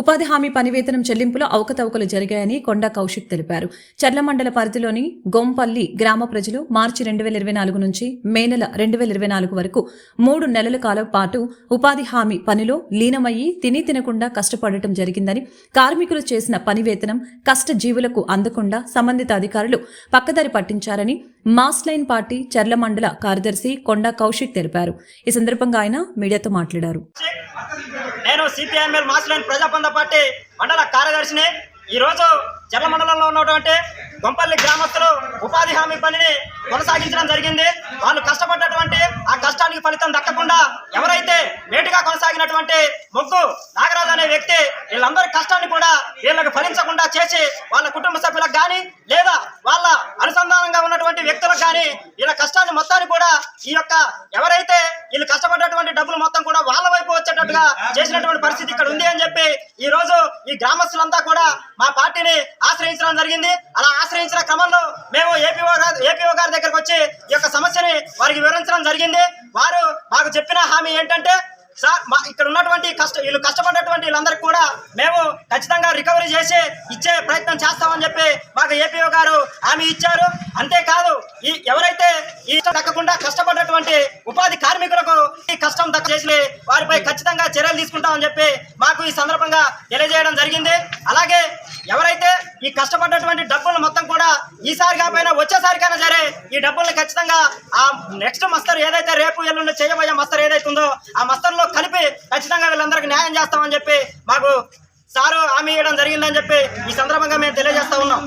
ఉపాధి హామీ పనివేతనం చెల్లింపులో అవకతవకలు జరిగాయని కొండా కౌశిక్ తెలిపారు. చర్ల మండల పరిధిలోని గొంపల్లి గ్రామ ప్రజలు మార్చి రెండు వేల ఇరవై నాలుగు నుంచి మే నెల రెండు వేల ఇరవై నాలుగు వరకు మూడు నెలల కాలం పాటు ఉపాధి హామీ పనిలో లీనమయ్యి తిని తినకుండా కష్టపడటం జరిగిందని కార్మికులు చేసిన పనివేతనం కష్ట కష్టజీవులకు అందకుండా సంబంధిత అధికారులు పక్కదారి పట్టించారని మాస్ లైన్ పార్టీ చర్ల మండల కార్యదర్శి కొండా కౌశిక్ తెలిపారు. ఈ సందర్భంగా ఆయన మీడియాతో మాట్లాడారు. సిపిఐఎంఎల్ మాస్లైన్ ప్రజాపంద పార్టీ మండల కార్యదర్శిని ఈరోజు చెర్ల మండలంలో ఉన్నటువంటి గొంపల్లి గ్రామస్తులు ఉపాధి హామీ పనిని కొనసాగించడం జరిగింది. వాళ్ళు కష్టపడ్డటువంటి ఆ కష్టానికి ఫలితం దక్కకుండా ఎవరైతే లేటుగా కొనసాగినటువంటి ముగ్గు నాగరాజు అనే వ్యక్తి వీళ్ళందరి కష్టాన్ని కూడా వీళ్ళకి ఫలించకుండా చేసి వాళ్ళ కుటుంబ సభ్యులకు కానీ లేదా వాళ్ళ అనుసంధానంగా ఉన్నటువంటి వ్యక్తులకు కానీ వీళ్ళ కష్టాన్ని మొత్తాన్ని కూడా ఈ యొక్క ఎవరైతే వీళ్ళు కష్టపడ్డటువంటి డబ్బులు మొత్తం కూడా వాళ్ళ వైపు వచ్చేటట్టుగా చేసినటువంటి పరిస్థితి ఇక్కడ ఉంది అని చెప్పి ఈ రోజు ఈ గ్రామస్తులంతా కూడా మా పార్టీని ఆశ్రయించడం జరిగింది. అలా ఆశ్రయించిన క్రమంలో మేము ఏపీఓ గారి ఏపీఓ గారి దగ్గరకు వచ్చి ఈ యొక్క సమస్యని వారికి వివరించడం జరిగింది. వారు మాకు చెప్పిన హామీ ఏంటంటే సార్ మా ఇక్కడ ఉన్నటువంటి కష్ట వీళ్ళు కష్టపడ్డటువంటి వీళ్ళందరికీ కూడా మేము ఖచ్చితంగా రికవరీ చేసి ఇచ్చే ప్రయత్నం చేస్తామని చెప్పి మాకు ఏపీఓ గారు హామీ ఇచ్చారు. అంతేకాదు ఈ ఎవరైతే ఈ దక్కకుండా కష్టపడ్డటువంటి ఉపాధి కార్మికులకు ఈ కష్టం దక్క చేసి వారిపై ఖచ్చితంగా చర్యలు తీసుకుంటామని చెప్పి మాకు ఈ సందర్భంగా తెలియజేయడం జరిగింది. అలాగే ఎవరైతే ఈ కష్టపడ్డటువంటి డబ్బులు మొత్తం కూడా ఈసారి కాకపోయినా వచ్చేసారికైనా సరే ఈ డబ్బుల్ని ఖచ్చితంగా ఆ నెక్స్ట్ మస్తర్ ఏదైతే రేపు ఎల్లుండి చేయబోయే మస్తర్ ఏదైతే ఉందో ఆ మస్తర్లో కలిపి ఖచ్చితంగా వీళ్ళందరికీ న్యాయం చేస్తామని చెప్పి మాకు సారు హామీ ఇవ్వడం జరిగిందని చెప్పి ఈ సందర్భంగా మేము తెలియజేస్తా ఉన్నాం.